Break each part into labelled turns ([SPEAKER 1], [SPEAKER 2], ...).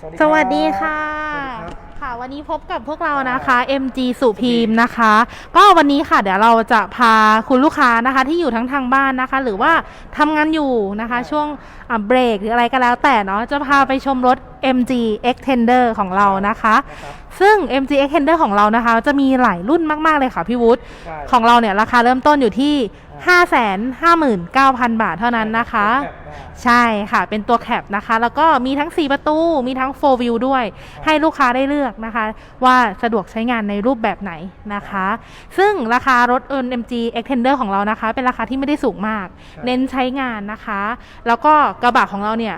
[SPEAKER 1] สวัสดีค่ะ
[SPEAKER 2] สวัสดีครับ
[SPEAKER 1] ค่ะวันนี้พบกับพวกเรานะคะ MG สุพีมนะคะ ก็วันนี้ค่ะ เดี๋ยวเราจะพาคุณลูกค้านะคะ ที่อยู่ทั้งทางบ้านนะคะ หรือว่าทำงานอยู่นะคะ ช่วงอะเบรกหรืออะไรก็แล้วแต่เนาะจะพาไปชมรถ MG Extender ของเรานะคะ
[SPEAKER 2] นะครับ
[SPEAKER 1] ซึ่ง MG Extender ของเรานะคะ จะมีหลายรุ่นมาก ๆ เลยค่ะพี่วุฒิ
[SPEAKER 2] ใช่
[SPEAKER 1] ของเราเนี่ยราคาเริ่มต้นอยู่ที่ 559,000 บาทเท่านั้นนะคะ
[SPEAKER 2] แบบได้
[SPEAKER 1] ใช่ค่ะเป็นตัวแคปนะคะ แล้วก็มีทั้ง 4 ประตู มีทั้ง 4 view ด้วย ให้ลูกค้าได้เลือกนะคะ ว่าสะดวกใช้งานในรูปแบบไหนนะคะ ซึ่งราคารถ MG Extender ของเรานะคะ เป็นราคาที่ไม่ได้สูงมาก
[SPEAKER 2] ใช่
[SPEAKER 1] เน้นใช้งานนะคะ แล้วก็กระบะของเราเนี่ย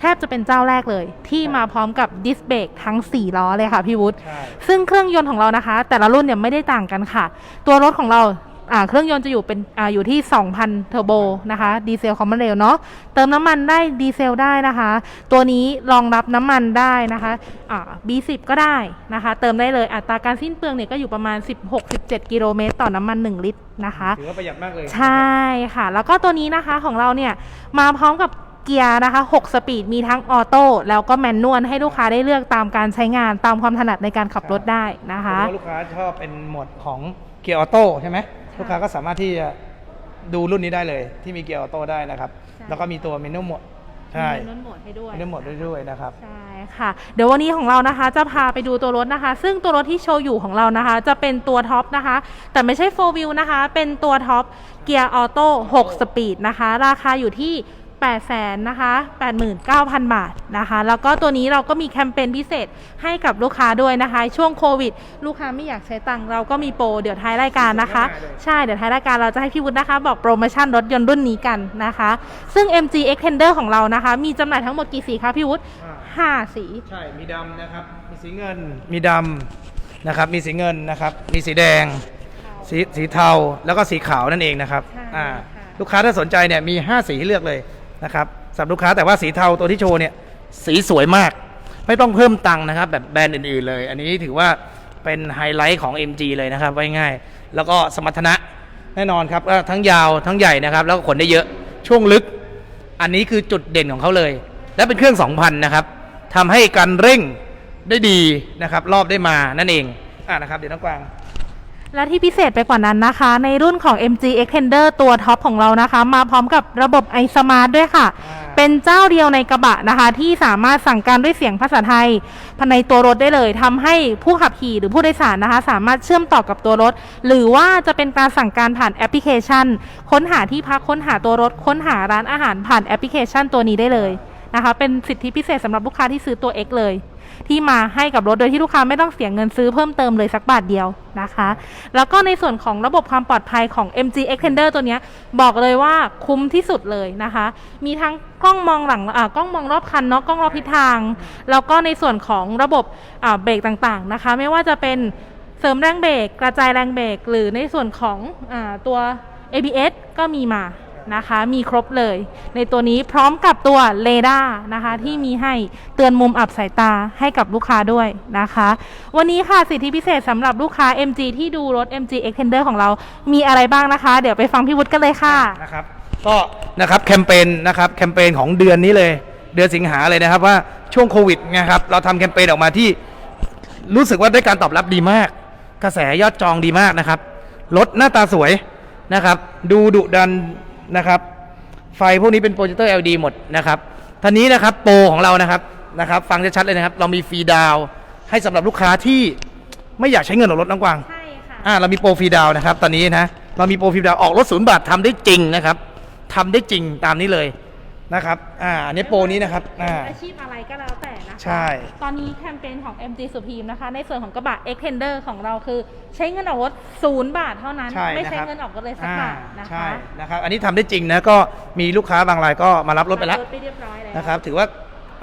[SPEAKER 1] แทบจะเป็นเจ้าแรกเลย ที่มาพร้อมกับดิสเบรกทั้ง 4 ล้อเลยค่ะพี่วุฒิ
[SPEAKER 2] ใช่
[SPEAKER 1] ซึ่งเครื่องยนต์ของเรานะคะ แต่ละรุ่นเนี่ยไม่ได้ต่างกันค่ะ ตัวรถของเราอ่าเครื่องยนต์จะอยู่เป็นอ่าอยู่ที่ 2,000 เทอร์โบนะคะดีเซลคอมมอนเรลเนาะเติมน้ำมันได้ดีเซลได้นะคะ ตัวนี้รองรับน้ำมันได้นะคะอ่า B10 ก็ได้นะคะ เติมได้เลยอัตราการสิ้นเปลืองเนี่ยก็อยู่ประมาณ 16-17 กิโลเมตรต่อน้ำมัน 1 ลิตรนะคะ
[SPEAKER 2] ถือว่าประหยัดมากเลย
[SPEAKER 1] ใช่ค่ะ แล้วก็ตัวนี้นะคะของเราเนี่ยมาพร้อมกับ เกียร์นะคะ 6 สปีดมีทั้งออโต้แล้วก็แมนนวลให้ลูกค้าได้เลือกตามการใช้งานตามความถนัดในการขับรถได้นะ
[SPEAKER 2] ผม
[SPEAKER 1] คะ
[SPEAKER 2] ว่าลูกค้าชอบเป็นโหมดของเกียร์ออโต้ใช่ไหมลูกค้าก็สามารถที่จะดูรุ่นนี้ได้เลย ที่มีเกียร์ออโต้ได้นะครับ
[SPEAKER 1] ใช่
[SPEAKER 2] แล้วก็มีตัวเมนูโหมดใช่
[SPEAKER 1] มีแมนนวลโหมดให้ด้วย
[SPEAKER 2] เมนูโหมดได้ด้วยนะครับ
[SPEAKER 1] ใช่ค่ะ เดี๋ยววันนี้ของเรานะคะ จะพาไปดูตัวรถนะคะ ซึ่งตัวรถที่โชว์อยู่ของเรานะคะ จะเป็นตัวท็อปนะคะ แต่ไม่ใช่4 wheel นะคะ เป็นตัวท็อปเกียร์ออโต้6สปีดนะคะ ราคาอยู่ที่ 8 0 0 0 0นะคะ89,000 บาทนะคะ แล้วก็ตัวนี้เราก็มีแคมเปญพิเศษให้กับลูกค้าด้วยนะคะ ช่วงโควิด ลูกค้าไม่อยากใช้ตังค์เราก็มีโปรเดี๋ยวท้ายรายการนะคะ
[SPEAKER 2] ง่ายๆเลย
[SPEAKER 1] ใช่เดี๋ยวท้ายรายการเราจะให้พี่วุฒินะคะ บอกโปรโมชั่นรถยนต์รุ่นนี้กันนะคะ ซึ่ง MG Extender ของเรานะคะ มีจำหน่ายทั้งหมดกี่สีคะพี่วุฒิ
[SPEAKER 2] อ่า
[SPEAKER 1] ห้าสี
[SPEAKER 2] ใช่ มีดำนะครับ มีสีเงิน มีดำนะครับ มีสีเงินนะครับ มีสีแดง สีสีเทา แล้วก็สีขาวนั่นเองนะครับ
[SPEAKER 1] ใช่
[SPEAKER 2] อ่า
[SPEAKER 1] ค่ะ
[SPEAKER 2] ลูกค้าถ้าสนใจเนี่ยมี 5 สีให้เลือกเลย นะครับสำหรับลูกค้าแต่ว่าสีเทาตัวที่โชว์เนี่ยสีสวยมาก ไม่ต้องเพิ่มตังค์นะครับแบบแบรนด์อื่นๆเลย อันนี้ถือว่าเป็นไฮไลท์ของ MG เลยนะครับไว้ง่าย แล้วก็สมรรถนะแน่นอนครับทั้งยาวทั้งใหญ่นะครับ แล้วก็ขนได้เยอะช่วงลึก อันนี้คือจุดเด่นของเขาเลย และเป็นเครื่อง 2,000 นะครับทำให้การเร่งได้ดีนะครับ รอบได้มานั่นเองอ่านะครับ เดี๋ยวน้องกวาง
[SPEAKER 1] และที่พิเศษไปกว่านั้นนะคะ ในรุ่นของ MG Extender ตัวท็อปของเรานะคะ มาพร้อมกับระบบ iSmart ด้วยค่ะ
[SPEAKER 2] อ่า
[SPEAKER 1] เป็นเจ้าเดียวในกระบะนะคะ ที่สามารถสั่งการด้วยเสียงภาษาไทยภายในตัวรถได้เลยทำให้ผู้ขับขี่หรือผู้โดยสารนะคะ สามารถเชื่อมต่อกับตัวรถ หรือว่าจะเป็นการสั่งการผ่านแอปพลิเคชัน ค้นหาที่พักค้นหาตัวรถ ค้นหาร้านอาหารผ่านแอปพลิเคชันตัวนี้ได้เลยนะคะ เป็นสิทธิพิเศษสำหรับลูกค้าที่ซื้อตัว X เลย ที่มาให้กับรถโดยที่ลูกค้าไม่ต้องเสียเงินซื้อเพิ่มเติมเลยสักบาทเดียวนะคะ แล้วก็ในส่วนของระบบความปลอดภัยของ MG Extender ตัวนี้บอกเลยว่าคุ้มที่สุดเลยนะคะ มีทั้งกล้องมองหลังอ่ากล้องมองรอบคันเนาะกล้องรอบทิศทาง แล้วก็ในส่วนของระบบอ่าเบรกต่างๆนะคะ ไม่ว่าจะเป็นเสริมแรงเบรกกระจายแรงเบรกหรือในส่วนของอาตัว ABS ก็มีมา นะคะ มีครบเลย ในตัวนี้พร้อมกับตัวเรดาร์นะคะ ที่มีให้เตือนมุมอับสายตาให้กับลูกค้าด้วยนะคะ วันนี้ค่ะสิทธิพิเศษสำหรับลูกค้า MG ที่ดูรถ MG Extender ของเรามีอะไรบ้างนะคะ เดี๋ยวไปฟังพี่วุฒิกันเลยค่ะ
[SPEAKER 2] นะครับก็นะครับแคมเปญนะครับแคมเปญของเดือนนี้เลย เดือนสิงหาเลยนะครับว่าช่วงโควิดนะครับเราทำแคมเปญออกมาที่รู้สึกว่าได้การตอบรับดีมาก กระแสยอดจองดีมากนะครับรถหน้าตาสวยนะครับ ดูดุดัน นะครับ ไฟพวกนี้เป็นโปรเจคเตอร์ LED หมดนะครับท่านี้นะครับโปรของเรานะครับนะครับ ฟังชัดๆเลยนะครับ เรามีฟรีดาวน์ให้สำหรับลูกค้าที่ไม่อยากใช้เงินออกรถน้องกวาง
[SPEAKER 1] ใช่ค่ะ
[SPEAKER 2] อ่าเรามีโปรฟรีดาวน์นะครับ ตอนนี้นะเรามีโปรฟรีดาวน์ออกรถศูนย์บาททำได้จริงนะครับทำได้จริงตามนี้เลย นะครับอ่าอันนี้โปรนี้นะครับอ่า
[SPEAKER 1] อาชีพอะไรก็แล้วแต่นะคะ
[SPEAKER 2] ใช่
[SPEAKER 1] ตอนนี้แคมเปญของ MG Supreme นะคะ ในส่วนของกระบะ Extender ของเราคือ ใช้เงินออกรถศูนย์บาทเท่านั้น
[SPEAKER 2] ใช่
[SPEAKER 1] ไม่ใช้
[SPEAKER 2] นะครับ
[SPEAKER 1] เงินออกรถเลยสัก
[SPEAKER 2] อ่า
[SPEAKER 1] บาทนะคะ
[SPEAKER 2] ใช่นะครับ อันนี้ทำได้จริงนะก็มีลูกค้าบางรายก็มารับรถไปแล้ว
[SPEAKER 1] ถไปเรียบร้อยแล้ว
[SPEAKER 2] นะครับถือว่า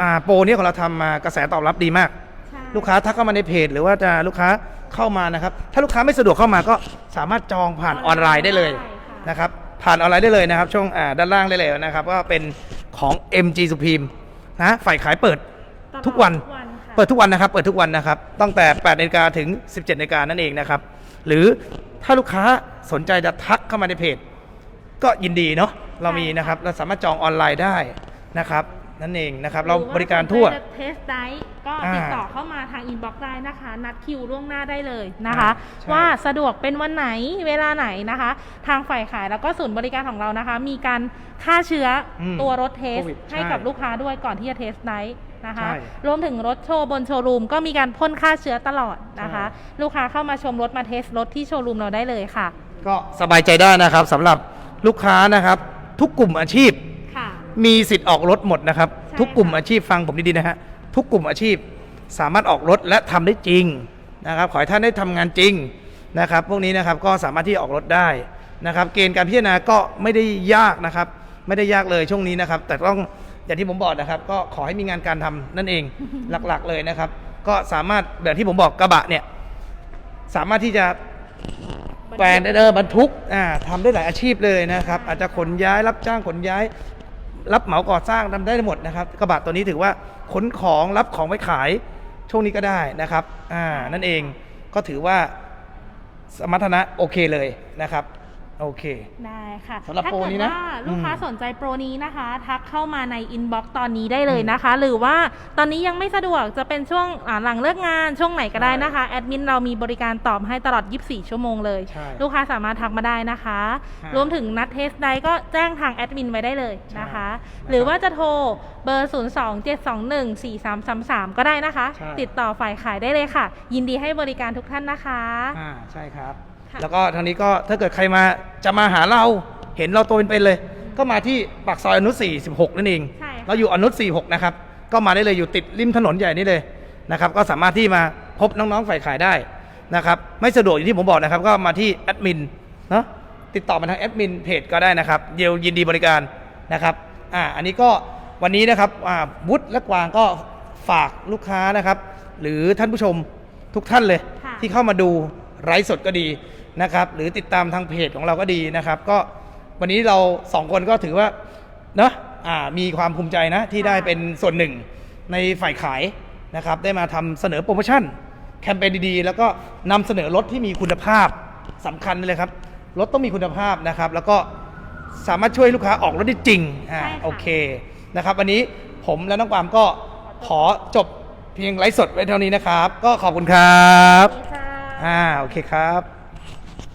[SPEAKER 2] อ่าโปรนี้ของเราทำมากระแสตอบรับดีมาก
[SPEAKER 1] ใช่
[SPEAKER 2] ลูกค้าทักเข้ามาในเพจ หรือว่าจะลูกค้าเข้ามานะครับ ถ้าลูกค้าไม่สะดวกเข้ามาก็สามารถจองผ่านออนไลน์ได้เลย
[SPEAKER 1] ได้ค่ะ
[SPEAKER 2] นะครับ ผ่านออนไลน์ได้เลยนะครับ ช่วงอ่าด้านล่างได้เลยนะครับว่าเป็นของ MG Supreme นะฝ่ายขายเปิดทุกวัน
[SPEAKER 1] ทุกวันค่ะ
[SPEAKER 2] เปิดทุกวันนะครับ เปิดทุกวันนะครับ ตั้งแต่8นาฬิกาถึง 17นาฬิกานั่นเองนะครับ หรือถ้าลูกค้าสนใจจะทักเข้ามาในเพจ ก็ยินดีเนาะ เรามีนะครับ เราสามารถจองออนไลน์ได้นะครับ นั่นเองนะครับ เราบริการทั่ว
[SPEAKER 1] เทสไดก็
[SPEAKER 2] อ่า
[SPEAKER 1] ติดต่อเข้ามาทางอินบ็อกซ์ได้นะคะ นัดคิวล่วงหน้าได้เลยนะคะ
[SPEAKER 2] อ่าใช่
[SPEAKER 1] ว่าสะดวกเป็นวันไหนเวลาไหนนะคะ ทางฝ่ายขายแล้วก็ศูนย์บริการของเรานะคะ มีการฆ่าเชื้ออ
[SPEAKER 2] ม
[SPEAKER 1] ตัวรถเทส
[SPEAKER 2] โควิด
[SPEAKER 1] ให้
[SPEAKER 2] ใช่
[SPEAKER 1] กับลูกค้าด้วยก่อนที่จะเทสไดนะคะ
[SPEAKER 2] ใช่
[SPEAKER 1] รวมถึงรถโชว์บนโชว์รูมก็มีการพ่นฆ่าเชื้อตลอดนะคะ
[SPEAKER 2] ใช่
[SPEAKER 1] ลูกค้าเข้ามาชมรถมาเทสรถที่โชว์รูมเราได้เลยค่ะ
[SPEAKER 2] ก็สบายใจได้นะครับสำหรับลูกค้านะครับ ทุกกลุ่มอาชีพ
[SPEAKER 1] ค่ะ
[SPEAKER 2] มีสิทธิ์ออกรถหมดนะครับ
[SPEAKER 1] ใช่
[SPEAKER 2] ทุกกลุ่ม
[SPEAKER 1] ค่ะ
[SPEAKER 2] อาชีพฟังผมดีๆนะฮะทุกกลุ่มอาชีพสามารถออกรถและทำได้จริงนะครับขอให้ท่านได้ทำงานจริงนะครับ พวกนี้นะครับก็สามารถที่ออกรถได้นะครับ เกณฑ์การพิจารณาก็ไม่ได้ยากนะครับ ไม่ได้ยากเลยช่วงนี้นะครับ แต่ต้องอย่างที่ผมบอกนะครับ ก็ขอให้มีงานการทำนั่นเองหลักๆเลยนะครับ ก็สามารถแบบที่ผมบอกกระบะเนี่ยสามารถที่จะแปลงได้เออบรรทุกอ่าทำได้หลายอาชีพเลยนะครับ อาจจะขนย้ายรับจ้างขนย้าย รับเหมาก่อสร้างทำได้หมดนะครับ กระบะตัวนี้ถือว่าขนของรับของไปขายช่วงนี้ก็ได้นะครับอ่านั่นเองก็ถือว่าสมรรถนะโอเคเลยนะครับ โอเค
[SPEAKER 1] ได้ค่ะ
[SPEAKER 2] สำหรับ
[SPEAKER 1] ถ้า
[SPEAKER 2] โปร
[SPEAKER 1] เกิด
[SPEAKER 2] นี้นะ
[SPEAKER 1] ว่าลูกค้า
[SPEAKER 2] อืม
[SPEAKER 1] สนใจโปรนี้นะคะ ทักเข้ามาในอินบ็อกซ์ตอนนี้ได้เลยนะคะ หรือว่าตอนนี้ยังไม่สะดวกจะเป็นช่วงอ่าหลังเลิกงานช่วงไหนก็ได้นะคะ แอดมินเรามีบริการตอบให้ตลอด 24 ชั่วโมงเลย
[SPEAKER 2] ใช่
[SPEAKER 1] ลูกค้าสามารถทักมาได้นะคะ
[SPEAKER 2] ครับ
[SPEAKER 1] รวมถึงนัดเทสไดก็แจ้งทางแอดมินไว้ได้เลยนะคะ
[SPEAKER 2] ใช่
[SPEAKER 1] หรือว่าจะโทรเบอร์ 027214333 ก็ได้นะคะ
[SPEAKER 2] ใช่
[SPEAKER 1] ติดต่อฝ่ายขายได้เลยค่ะ ยินดีให้บริการทุกท่านนะคะ
[SPEAKER 2] อ่าใช่ครับ
[SPEAKER 1] ค่ะ
[SPEAKER 2] แล้วก็ทางนี้ก็ถ้าเกิดใครมาจะมาหาเราเห็นเราตัวเป็นๆเลย ก็มาที่ปากซอยอนุ46 นั่นเอง
[SPEAKER 1] ใช่ค่ะ
[SPEAKER 2] เราอยู่อนุ46 นะครับ ก็มาได้เลยอยู่ติดริมถนนใหญ่นี่เลยนะครับ ก็สามารถที่มาพบน้องๆฝ่ายขายได้นะครับ ไม่สะดวกอย่างที่ผมบอกนะครับ ก็มาที่แอดมินเนาะติดต่อมาทางแอดมินเพจก็ได้นะครับเดี๋ยวยินดีบริการนะครับอ่าอันนี้ก็วันนี้นะครับอ่าวุฒิและกวางก็ฝากลูกค้านะครับ หรือท่านผู้ชมทุกท่านเลย
[SPEAKER 1] ค่ะ
[SPEAKER 2] ที่ เข้ามาดูไลฟ์สดก็ดี นะครับ หรือติดตามทางเพจของเราก็ดีนะครับ ก็วันนี้เราสองคนก็ถือว่าเนาะอ่ามีความภูมิใจนะที่ได้เป็นส่วนหนึ่งในฝ่ายขายนะครับ ได้มาทำเสนอโปรโมชั่น แคมเปญดีๆ แล้วก็นำเสนอรถที่มีคุณภาพสำคัญเลยครับ รถต้องมีคุณภาพนะครับ แล้วก็สามารถช่วยลูกค้าออกรถได้จริงอ่า
[SPEAKER 1] ใช่ค่ะ
[SPEAKER 2] โอเคนะครับวันนี้ผมและน้องปาล์มก็ขอจบเพียงไลฟ์สดไว้เท่านี้นะครับ ก็ขอบคุณครับ
[SPEAKER 1] สวัสดีค่ะ
[SPEAKER 2] อ่าโอเคครับ